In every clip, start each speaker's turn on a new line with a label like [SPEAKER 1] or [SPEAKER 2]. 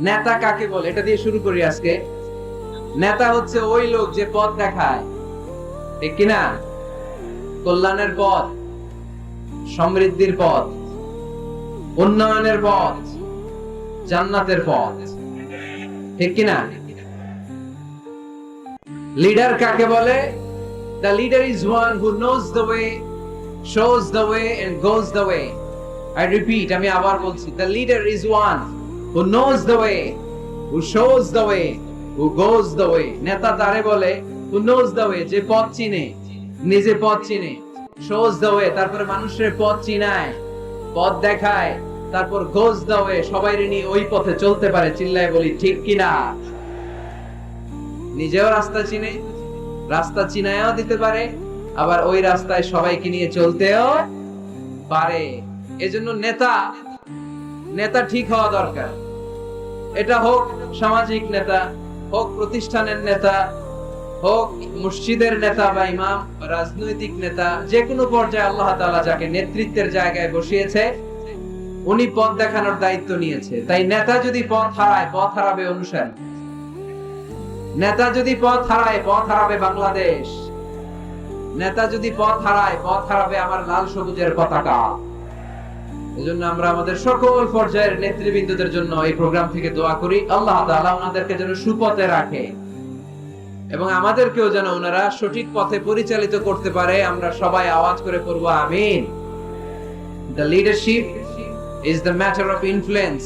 [SPEAKER 1] নেতা কাকে বলে? এটা দিয়ে শুরু করি আজকে। নেতা হচ্ছে ওই লোক যে পথ দেখায়। ঠিক কিনা? কল্যাণের পথ, সমৃদ্ধির পথ, উন্নয়নের পথ, জান্নাতের পথ। ঠিক কিনা? লিডার কাকে বলে? The leader is one who knows the way shows the way and goes the way I repeat আমি আবার বলছি the leader is one who knows the way who shows the way who goes the way নেতা তারে বলে হু knows the way যে পথ চিনে, নিজে পথ চিনে। শোজ দ্য ওয়ে তারপরে মানুষের পথ চিনায়। পথ দেখায়, তারপর গোজ দ্য ওয়ে সবাই নিয়ে ওই পথে চলতে পারে, চিল্লায় বলি, ঠিক কিনা নিজেও রাস্তা চিনে, রাস্তা চিনায়ও দিতে পারে, আবার ওই রাস্তায় সবাইকে নিয়ে চলতেও পারে। এজন্য নেতা নেতা ঠিক হওয়া দরকার। এটা হোক সামাজিক নেতা, হোক প্রতিষ্ঠানের নেতা, হোক মসজিদের নেতা বা ইমাম, রাজনৈতিক নেতা যে কোনো পর্যায়ে আল্লাহ তাআলা যাকে নেতৃত্বের জায়গায় বসিয়েছে, উনি পথ দেখানোর দায়িত্ব নিয়েছে। তাই নেতা যদি পথ হারায়, পথ হারাবে অনুসারী নেতা যদি পথ হারায়, পথ হারাবে বাংলাদেশ। নেতা যদি পথ হারায়, পথ হারাবে আমার লাল সবুজের পতাকা। এজন্য আমরা আমাদের সকল পর্যায়ের নেতৃবৃন্দদের জন্য এই প্রোগ্রাম থেকে দোয়া করি। আল্লাহ তাআলা ওনাদেরকে যেন সুপথে রাখে এবং আমাদেরকেও যেন ওনারা সঠিক পথে পরিচালিত করতে পারে। আমরা সবাই আওয়াজ করে পড়ব, আমিন। The leadership is the matter of influence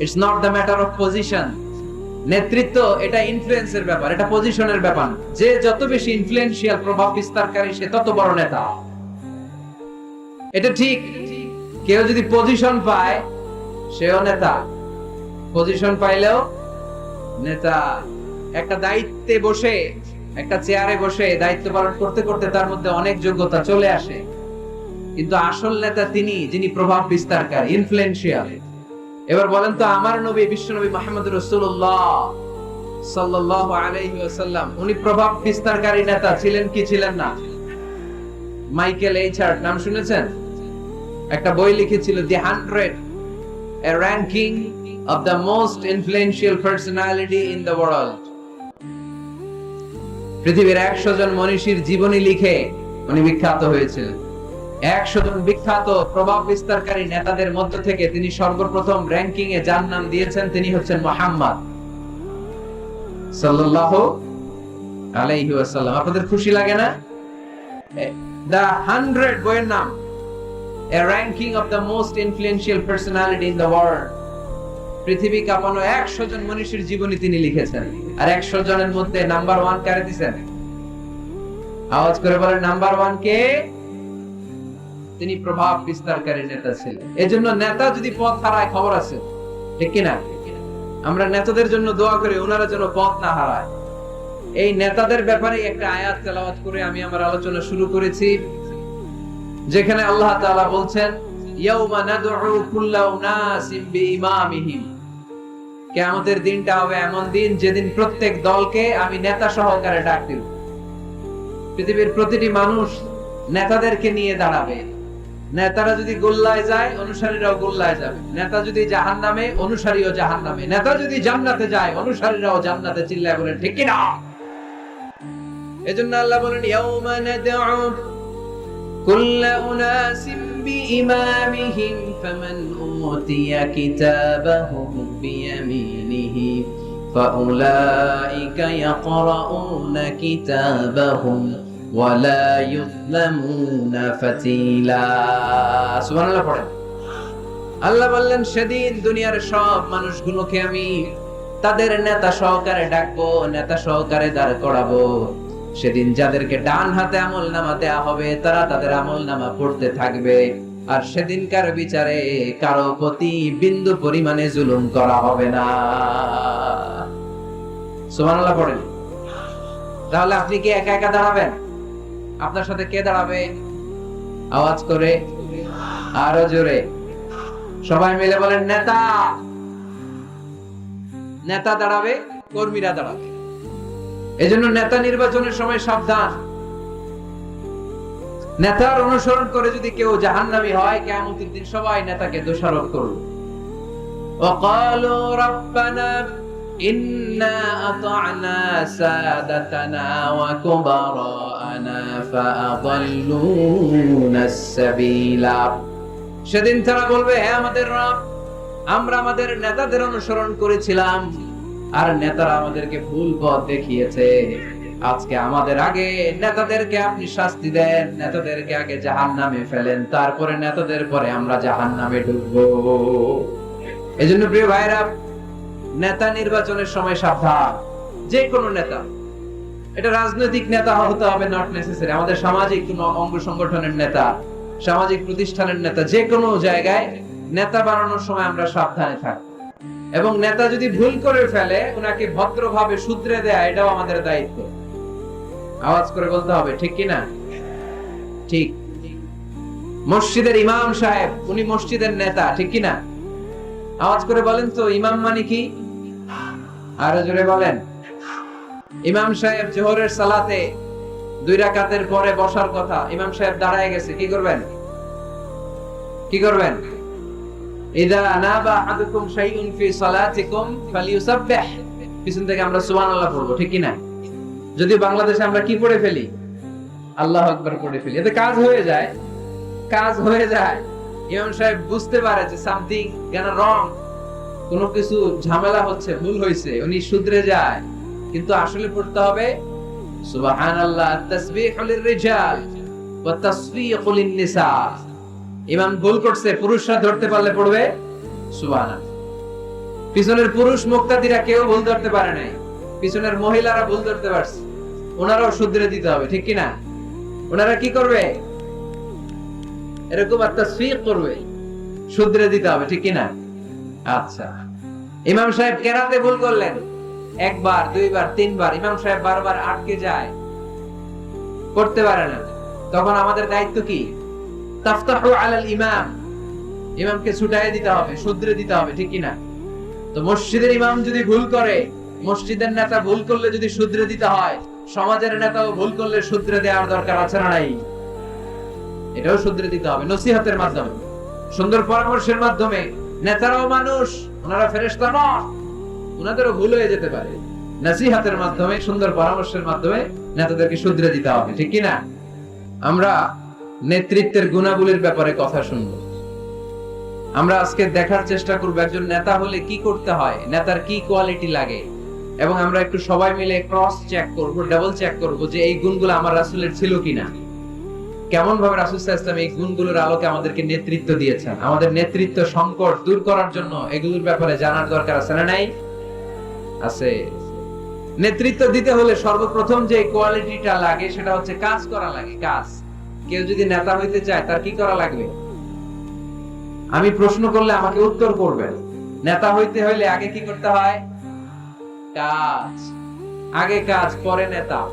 [SPEAKER 1] it's not the matter of position নেতৃত্ব এটা ইনফ্লুয়েন্সের ব্যাপার, এটা পজিশনের ব্যাপার। যে যত বেশি ইনফ্লুয়েন্সিয়াল প্রভাব বিস্তারকারী, সে তত বড় নেতা। এটা ঠিক। কেউ যদি পজিশন পায়, সেও নেতা। পজিশন পাইলেও নেতা। একটা দায়িত্বে বসে, একটা চেয়ারে বসে দায়িত্ব পালন করতে করতে তার মধ্যে অনেক যোগ্যতা চলে আসে। কিন্তু আসল নেতা তিনি, যিনি প্রভাব বিস্তারকারী ইনফ্লুয়েন্সিয়াল এবার বলেন তো, আমার নবী, বিশ্ব নবী মোহাম্মদ রসুল্লাহ সাল্লাল্লাহু আলাইহি ওয়াসাল্লাম, উনি প্রভাব বিস্তারকারী নেতা ছিলেন কি ছিলেন না? মাইকেল এইচার্ট নাম শুনেছেন? একটা বই লিখেছিল the hundred a ranking of the most influential personality in the world পৃথিবীর একশো জন মনীষীর জীবনী লিখে উনি বিখ্যাত হয়েছিলেন। একশো জন বিখ্যাত প্রভাব বিস্তারকারী নেতাদের মধ্য থেকে তিনি সর্বপ্রথম র্যাঙ্কিং এ যার নাম দিয়েছেন, তিনি হচ্ছেন মোহাম্মদ সাল্লাল্লাহু আলাইহি আপনাদের খুশি লাগে না? দ্য হান্ড্রেড বইয়ের নাম। A ranking of the most influential personality in the world পৃথিবী কাঁপানো একশো জন মনীষীর জীবনী তিনি লিখেছেন। আর একশো জনের মধ্যে নাম্বার ওয়ান কারে দিছেন? আওয়াজ করে বলেন, নাম্বার ওয়ান কে? তিনি প্রভাব বিস্তারকারী নেতা ছিলেন। এজন্য নেতা যদি পথ হারায়, খবর আছে। ঠিক কিনা? আমরা নেতাদের জন্য দোয়া করি, ওনারা যেন পথ না হারায়। এই নেতাদের ব্যাপারে একটা আয়াত তেলাওয়াত করে আমি আমার আলোচনা শুরু করেছি। যেখানে আল্লাহ তাআলা বলছেন দিনটা হবে এমন দিন যেদিন প্রত্যেক দলকে আমি নেতা সহকারে ডাক দিব। পৃথিবীর প্রতিটি মানুষ নেতাদেরকে নিয়ে দাঁড়াবে। নেতারা যদি গোল্লায় যায়, অনুসারীরাও গোল্লায় যাবে। নেতা যদি জাহান নামে অনুসারীও জাহান নামে নেতা যদি জান্নাতে যায়, অনুসারীরাও জান্নাতে চিল্লায় বলে, ঠিক এজন্য আল্লাহ বলেন, ইয়াউমা নাদউ كل أناس بإمامهم فمن أوتي كتابه بيمينه فأولئك يقرؤون كتابهم ولا يظلمون فتيلا سبحان الله পড়েন আল্লাহ বললেন সেদিন দুনিয়ার সব মানুষগুলোকে আমি তাদের নেতা সহকারে ডাকবো নেতা সহকারে দাঁড় করাবো সেদিন যাদেরকে ডান হাতে আমল নামা দেয়া হবে, তারা তাদের আমল নামা পড়তে থাকবে। আর সেদিনকার বিচারে কারও প্রতি বিন্দু পরিমাণে জুলুম করা হবে না। সুবহানাল্লাহ পড়েন। তাহলে আপনি কি একা একা দাঁড়াবেন? আপনার সাথে কে দাঁড়াবে? আওয়াজ করে, আরও জোরে। সবাই মিলে বলেন, নেতা। নেতা দাঁড়াবে, কর্মীরা দাঁড়াবে। এজন্য নেতা নির্বাচনের সময় সাবধান নেতার অনুসরণ করে যদি কেউ জাহান্নামী হয় কেমন দিন সবাই নেতাকে দোষারোপ করবে وقالوا ربنا إنا أطعنا سادتنا وكبراءنا فأضلونا السبيل সেদিন তারা বলবে হে আমাদের রব আমরা আমাদের নেতাদের অনুসরণ করেছিলাম আর নেতারা আমাদেরকে ভুল পথ দেখিয়েছে। আজকে আমাদের আগে নেতাদেরকে আপনি শাস্তি দেন, নেতাদেরকে আগে জাহান নামে ফেলেন, তারপরে নেতাদের পরে আমরা জাহান নামে ঢুকবো এই জন্য প্রিয় ভাইরা নেতা নির্বাচনের সময় সাবধান। যে কোনো নেতা, এটা রাজনৈতিক নেতা হতে হবে নট নেসেসারি আমাদের সামাজিক কোনো অঙ্গ সংগঠনের নেতা, সামাজিক প্রতিষ্ঠানের নেতা যে কোনো জায়গায় নেতা বানানোর সময় আমরা সাবধানে থাকি এবং নেতা যদি ভুল করে ফেলে ওনাকে ভদ্রভাবে শুধরে দেয়া, এটাও আমাদের দায়িত্ব। আওয়াজ করে বলতে হবে, ঠিক কি না? ঠিক। মসজিদের ইমাম সাহেব, উনি মসজিদের নেতা, ঠিক কি না? আওয়াজ করে বলেন তো, ইমাম মানে কি? আরও জোরে বলেন। ইমাম সাহেব জোহরের সালাতে দুই রাকাতের পরে বসার কথা। ইমাম সাহেব দাঁড়ায় গেছে, কি করবেন? কি করবেন? পিছন থেকে আমরা পড়ব, ঠিক যদি বাংলাদেশে আমরা কি পড়ে ফেলি? আল্লাহু পড়ে ফেলি। এতে কাজ হয়ে যায়, কাজ হয়ে যায়। ইমাম সাহেব বুঝতে পারে যে সামথিং কেন রং কোনো কিছু ঝামেলা হচ্ছে, ভুল হয়েছে উনি শুধরে যায়। কিন্তু আসলে পড়তে হবে, সুবহানাল্লাহ লিররিজাল ওয়া লিন-নিসা ইমাম ভুল করছে, পুরুষরা ধরতে পারলে পড়বে? সুবহানাল্লাহ। পিছনের পুরুষ মুক্তাদিরা কেউ ভুল ধরতে পারে নাই। পিছনের মহিলারা ভুল ধরতে পারছে। ওনারাও শুধরে দিতে হবে, ঠিক কি না ওনারা কি করবে? এরকম একটা সুইক করবে। শুধরে দিতে হবে, ঠিক কি না আচ্ছা। ইমাম সাহেব কেরাতে ভুল করলেন? একবার, দুইবার, তিনবার। ইমাম সাহেব বারবার আটকে যায়। করতে পারে না। তখন আমাদের দায়িত্ব কি? তাফতাহু আলাল ইমাম। ইমামকে দিতে হবে, শুধরে দিতে হবে, ঠিক তো মসজিদের ইমাম যদি ভুল করে, মসজিদের নেতা ভুল করলে যদি শুধরে দিতে হয়, সমাজের নেতাও ভুল করলে শুধরে দেওয়ার দরকার আছে না নাই? এটাও শুধরে দিতে হবে, নসিহতের মাধ্যমে। সুন্দর পরামর্শের মাধ্যমে নেতারাও মানুষ, ওনারা ফেরেশতা নয় ওনাদেরও ভুল হয়ে যেতে পারে। নসিহতের মাধ্যমে, সুন্দর পরামর্শের মাধ্যমে নেতাদেরকে শুধরে দিতে হবে, ঠিক কি না আমরা নেতৃত্বের গুণাবলীর ব্যাপারে কথা শুনব। আমরা আজকে দেখার চেষ্টা করব একজন নেতা হলে কি করতে হয়, নেতার কি কোয়ালিটি লাগে, এবং আমরা একটু সবাই মিলে ক্রস চেক করব ডাবল চেক করব যে এই গুণগুলো আমার রাসূলের ছিল কিনা। কেমন ভাবে রাসূল সাল্লাল্লাহু এই গুণগুলোর আলোকে আমাদেরকে নেতৃত্ব দিয়েছেন, আমাদের নেতৃত্ব সংকট দূর করার জন্য এগুলোর ব্যাপারে জানার দরকার আছে না নাই? আছে। নেতৃত্ব দিতে হলে সর্বপ্রথম যে কোয়ালিটিটা লাগে সেটা হচ্ছে কাজ করা লাগে, কাজ। কেউ যদি নেতা হইতে চায়, তার কি করা লাগবে? আমি প্রশ্ন করলে আমাকে উত্তর করবেন। নেতা হইতে হইলে আগে কি করতে হয়? কাজ। আগে কাজ, পরে নেতা।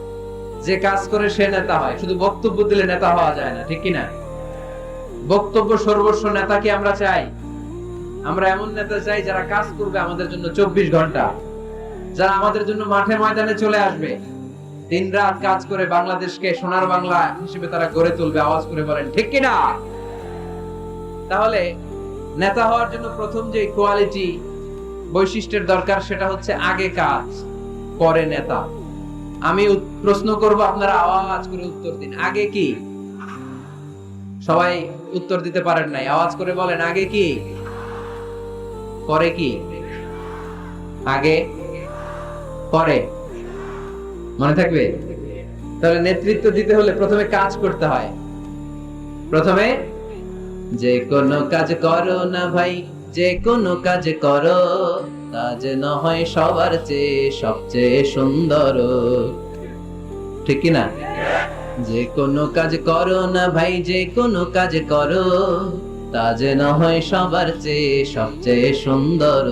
[SPEAKER 1] যে কাজ করে সে নেতা হয়। শুধু বক্তব্য দিলে নেতা হওয়া যায় না, ঠিক কি না বক্তব্য সর্বস্ব নেতা কি আমরা চাই? আমরা এমন নেতা চাই যারা কাজ করবে আমাদের জন্য চব্বিশ ঘণ্টা। যারা আমাদের জন্য মাঠে ময়দানে চলে আসবে। দিন রাত কাজ করে বাংলাদেশকে সোনার বাংলা হিসেবে তারা গড়ে তুলবে, আওয়াজ করে বলেন, ঠিক কিনা? তাহলে নেতা হওয়ার জন্য প্রথম যে কোয়ালিটি বৈশিষ্ট্যের দরকার, সেটা হচ্ছে আগে কাজ, পরে নেতা। আমি প্রশ্ন করব আপনারা আওয়াজ করে উত্তর দিন। আগে কি? সবাই উত্তর দিতে পারেন নাই। আওয়াজ করে বলেন, আগে কি? পরে কি? আগে, পরে। মনে থাকবে? তাহলে নেতৃত্ব দিতে হলে প্রথমে কাজ করতে হয়। প্রথমে, যে কোনো কাজ করো না ভাই, যে কোনো কাজ করো, তা যেন হয় সবার চেয়ে সবচেয়ে সুন্দর। ঠিক কি না? যে কোনো কাজ করো না ভাই, যে কোনো কাজ করো, তা যেন হয় সবার চেয়ে সবচেয়ে সুন্দর।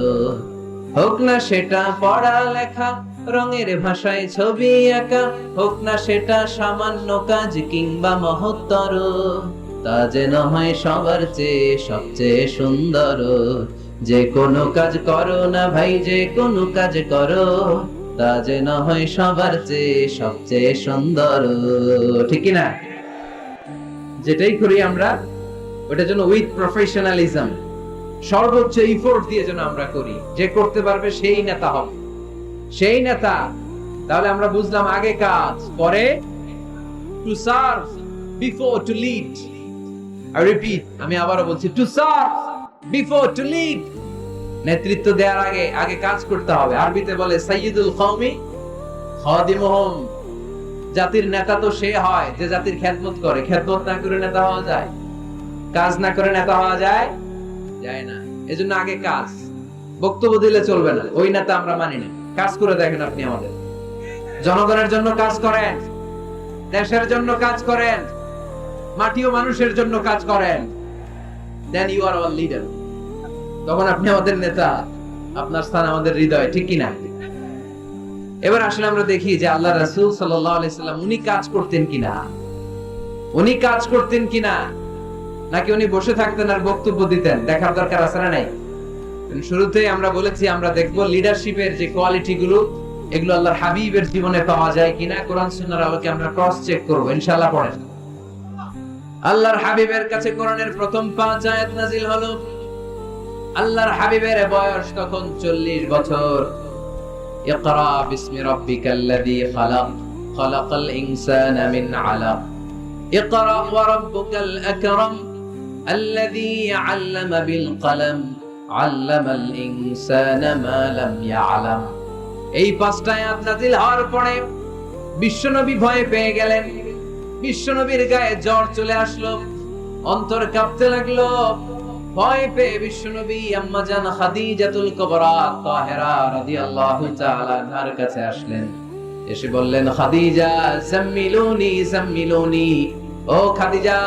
[SPEAKER 1] হোক না সেটা পড়া লেখা রঙের ভাষায় ছবি আঁকা, হোক না সেটা সামান্য কাজ কিংবা মহত্তর, তা যেন হয় সবার চেয়ে সবচেয়ে সুন্দর। যে কোনো কাজ করো না ভাই, যে কোনো কাজ করো, তা যেন হয় সবার চেয়ে সবচেয়ে সুন্দর। ঠিক না যেটাই করি আমরা ওটার জন্য উইথ প্রফেশনালিজম সর্বোচ্চ ইফোর্ট দিয়ে যেন আমরা করি। যে করতে পারবে সেই নেতা হবে। সেই নেতা। তাহলে আমরা বুঝলাম আগে কাজ, পরে to serve before to lead I repeat আমি আবারও বলছি to serve before to lead নেতৃত্ব দেওয়ার আগে আগে কাজ করতে হবে। আরবিতে বলে, সাইয়্যিদুল কওমি খাদিমুহুম। জাতির নেতা তো সে হয়, যে জাতির খেদমত করে। খেদমত না করে নেতা হওয়া যায়। কাজ না করে নেতা হওয়া যায়? যায় না। এজন্য আগে কাজ। বক্তব্য দিলে চলবে না। ওই নেতা আমরা মানি না। কাজ করে দেখেন আপনি আমাদের। জনগণের জন্য কাজ করেন, দেশের জন্য কাজ করেন, মাটি ও মানুষের জন্য কাজ করেন। Then you are our leader তখন আপনি আমাদের নেতা, আপনার স্থান আমাদের হৃদয়ে, ঠিক কিনা? এবার আসলে আমরা দেখি যে আল্লাহ রাসূল সাল্লাম উনি কাজ করতেন কিনা? উনি কাজ করতেন কিনা? নাকি উনি বসে থাকতেন আর বক্তব্য দিতেন? দেখার দরকার আছে না নাই? শুরুতেই আমরা বলেছি আমরা দেখব লিডারশিপের যে কোয়ালিটি গুলো এগুলো আল্লাহর হাবিবের জীবনে পাওয়া যায় কিনা কোরআন সুন্নাহর আলোকে আমরা ক্রস চেক করব ইনশাআল্লাহ পড়েন আল্লাহর হাবিবের কাছে কোরআনের প্রথম পাঁচ আয়াত নাজিল হলো আল্লাহর হাবিবের বয়স তখন 40 বছর ইকরা বিসমি রাব্বিকাল্লাযী খালাক খালাকাল ইনসানা মিন আলাক ইকরা ওয়া রাব্বুকাল আকরাম الذي علم بالقلم আল্লামাল ইনসানা এই পাঁচটা আয়াত হওয়ার পরে বিশ্বনবী ভয় পেয়ে গেলেন। বিশ্বনবীর গায়ে জ্বর চলে আসলো, অন্তর কাঁপতে লাগল। ভয় পেয়ে বিশ্বনবী আম্মা জান খাদিজাতুল কবরা তাহেরা রাদিয়াল্লাহু তাআলা তার কাছে আসলেন। এসে বললেন, খাদিজা সাম্মিলুনি সাম্মিলুনি ও খাদিজা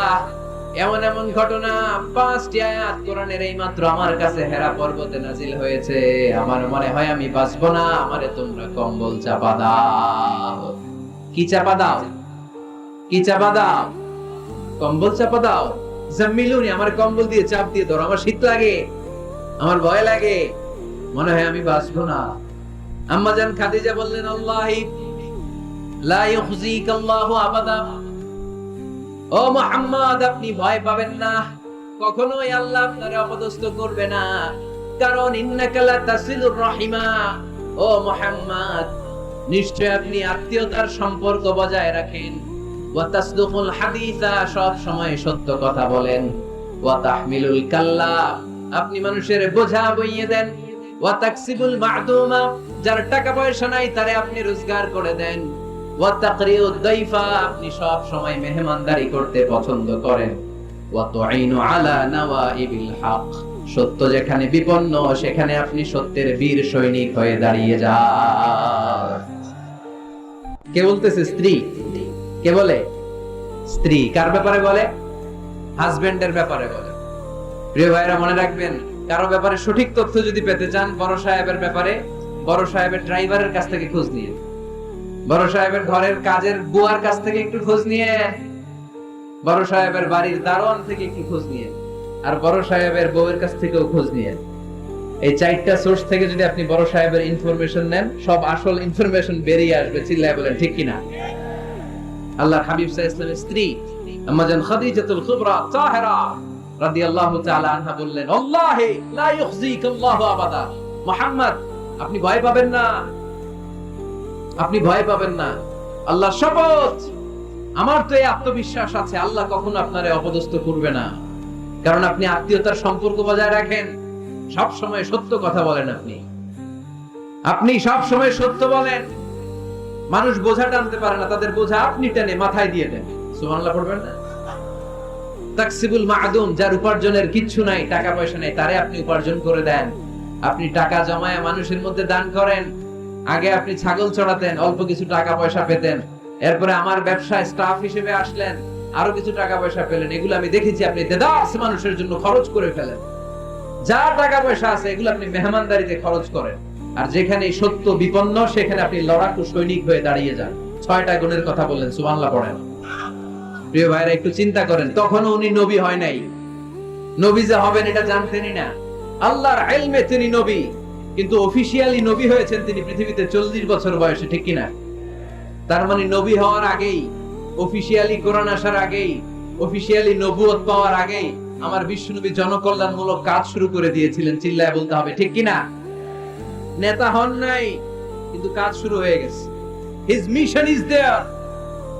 [SPEAKER 1] এমন এমন ঘটনা পাঁচটি আয়াত কোরআনের এই মাত্র আমার কাছে হেরা পর্বতে নাজিল হয়েছে। আমার মনে হয় আমি বাঁচবো না, আমারে তোমরা কম্বল চাপা দাও। কি চাপা দাও? কি চাপা দাও? কম্বল চাপা দাও। জাম্মিলুনি আমার কম্বল দিয়ে চাপ দিয়ে ধরো, আমার শীত লাগে, আমার ভয় লাগে। মনে হয় আমি বাঁচবো না। আম্মা জান খাদিজা বললেন, আল্লাহ, লা ইউখজিকা আল্লাহু আবাদা। ও মুহাম্মদ, আপনি ভয় পাবেন না। কখনোই আল্লাহ আপনারে অপদস্থ করবে না। কারণ ইন্নাকা লা তাসিলুর রাহিমা। ও মুহাম্মদ, নিশ্চয় আপনি আত্মীয়তার সম্পর্ক বজায় রাখেন। ওয়া তাসদুকুল হাদিসা, সব সময় সত্য কথা বলেন। ওয়া তাহমিলুল কাল্লা, আপনি মানুষের বোঝা বইয়ে দেন। ওয়া তাকসিবুল মা'দুমা, যার টাকা পয়সা নাই তারে আপনি রোজগার করে দেন। আপনি সব সময় মেহমানদারি করতে পছন্দ করেন। সত্য যেখানে বিপন্ন, সেখানে আপনি সত্যের বীর সৈনিক হয়ে দাঁড়িয়ে কে বলতেছে স্ত্রী? কে বলে? স্ত্রী, কার ব্যাপারে বলে? হাজবেন্ডের ব্যাপারে বলে। প্রিয় ভাইরা মনে রাখবেন, কারও ব্যাপারে সঠিক তথ্য যদি পেতে চান, বড় সাহেবের ব্যাপারে, বড় সাহেবের ড্রাইভারের কাছ থেকে খোঁজ নিয়ে। বড় সাহেবের ঘরের কাজের বুয়ার কাছ থেকে একটু খোঁজ নিয়ে। বড় সাহেবের বাড়ির দারোয়ান থেকে একটু খোঁজ নিয়ে। আর বড় সাহেবের বউয়ের কাছ থেকেও খোঁজ নিয়ে। এই চারটা সোর্স থেকে যদি আপনি বড় সাহেবের ইনফরমেশন নেন, সব আসল ইনফরমেশন বেরিয়ে আসবে। চিল্লায় বলেন, ঠিক কিনা? আল্লাহর হাবিব আলাইহি ওয়াসাল্লামের স্ত্রী আম্মাজান খাদিজাতুল কুবরা তাহেরা, রাদিয়াল্লাহু তাআলা আনহা বললেন, আল্লাহি লা ইউখজিকা আল্লাহু আবাদা। মুহাম্মদ, আপনি ভয় পাবেন না। আপনি ভয় পাবেন না। আল্লাহ শপথ! আমার তো এই আত্মবিশ্বাস আছে, আল্লাহ কখনো আপনারে অপদস্থ করবে না। কারণ আপনি আত্মীয়তার সম্পর্ক বজায় রাখেন, সব সময় সত্য কথা বলেন আপনি। আপনি সব সময় সত্য বলেন। মানুষ বোঝা টানতে পারে না, তাদের বোঝা আপনি টেনে, মাথায় দিয়ে দেন সুবহানাল্লাহ পড়বেন না? তাকসিবুল মাদুম, যার উপার্জনের কিচ্ছু নাই, টাকা পয়সা নেই, তারে আপনি উপার্জন করে দেন। আপনি টাকা জমায় মানুষের মধ্যে দান করেন আগে আপনি ছাগল চড়াতেন, অল্প কিছু টাকা পয়সা পেতেন। এরপরে আমার ব্যবসায় স্টাফ হিসেবে আসলেন, আরও কিছু টাকা পয়সা পেলেন। এগুলো আমি দেখেছি, আপনি দেদাস মানুষের জন্য খরচ করে ফেলেন। যা টাকা পয়সা আছে, এগুলো আপনি মেহমানদারিতে খরচ করেন। আর যেখানে সত্য বিপন্ন, সেখানে আপনি লড়াকু সৈনিক হয়ে দাঁড়িয়ে যান। ছয়টা গুণের কথা বললেন, সুবহানাল্লাহ পড়েন। প্রিয় ভাইরা, একটু চিন্তা করেন, তখনও উনি নবী হয় নাই। নবী যে হবেন, এটা জানতেনই না। আল্লাহর ইলমে তিনি নবী। কিন্তু অফিসিয়ালি নবী হয়েছেন তিনি পৃথিবীতে চল্লিশ বছর বয়সে, ঠিক কিনা? তার মানে নবী হওয়ার আগেই অফিসিয়ালি কোরআন আসার আগেই অফিসিয়ালি নবুয়ত পাওয়ার আগেই আমার বিশ্বনবী জনকল্যাণমূলক কাজ শুরু করে দিয়েছিলেন, চিল্লায় বলতে হবে, ঠিক কিনা? নেতা হন নাই, কিন্তু কাজ শুরু হয়ে গেছে। His mission is there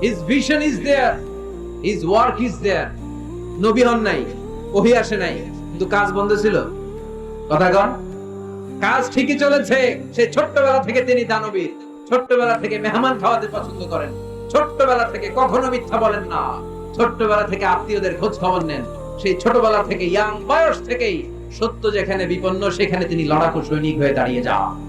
[SPEAKER 1] his vision is there his work is there নবী হন নাই, ওহি আসে নাই, কিন্তু কাজ বন্ধ ছিল। কথা কন। কাজ ঠিকই চলেছে। সে ছোট্টবেলা থেকে তিনি দানবীর। ছোট্টবেলা থেকে মেহমান খাওয়াতে পছন্দ করেন। ছোট্টবেলা থেকে কখনো মিথ্যা বলেন না। ছোট্টবেলা থেকে আত্মীয়দের খোঁজ খবর নেন। সেই ছোটবেলা থেকে ইয়াং বয়স থেকেই সত্য যেখানে বিপন্ন, সেখানে তিনি লড়াকু সৈনিক হয়ে দাঁড়িয়ে যান।